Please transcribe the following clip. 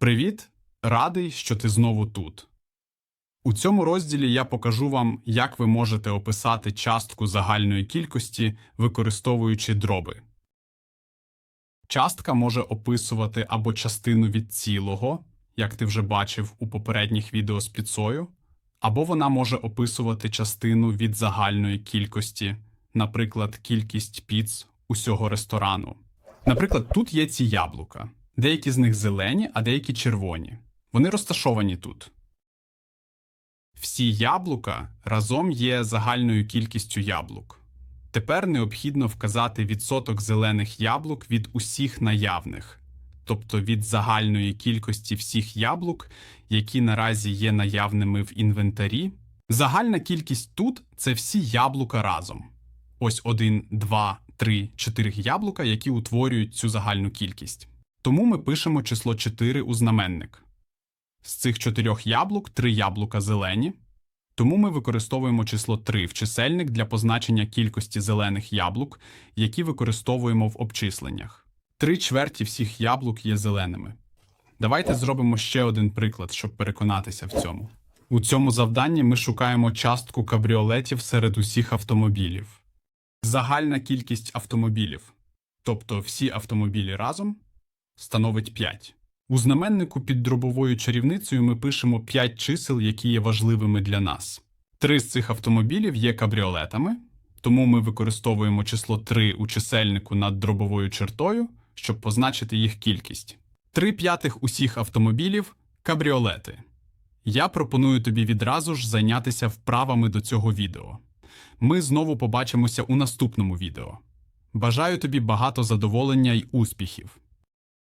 Привіт! Радий, що ти знову тут. У цьому розділі я покажу вам, як ви можете описати частку загальної кількості, використовуючи дроби. Частка може описувати або частину від цілого, як ти вже бачив у попередніх відео з піцою, або вона може описувати частину від загальної кількості, наприклад, кількість піц усього ресторану. Наприклад, тут є ці яблука. Деякі з них зелені, а деякі червоні. Вони розташовані тут. Всі яблука разом є загальною кількістю яблук. Тепер необхідно вказати відсоток зелених яблук від усіх наявних, тобто від загальної кількості всіх яблук, які наразі є наявними в інвентарі. Загальна кількість тут це всі яблука разом. Ось 1, 2, 3, 4 яблука, які утворюють цю загальну кількість. Тому ми пишемо число 4 у знаменник. З цих чотирьох яблук три яблука зелені, тому ми використовуємо число 3 в чисельник для позначення кількості зелених яблук, які використовуємо в обчисленнях. Три чверті всіх яблук є зеленими. Давайте зробимо ще один приклад, щоб переконатися в цьому. У цьому завданні ми шукаємо частку кабріолетів серед усіх автомобілів. Загальна кількість автомобілів, тобто всі автомобілі разом, становить 5. У знаменнику під дробовою чарівницею ми пишемо 5 чисел, які є важливими для нас. Три з цих автомобілів є кабріолетами, тому ми використовуємо число 3 у чисельнику над дробовою чертою, щоб позначити їх кількість. Три п'ятих усіх автомобілів кабріолети. Я пропоную тобі відразу ж зайнятися вправами до цього відео. Ми знову побачимося у наступному відео. Бажаю тобі багато задоволення й успіхів!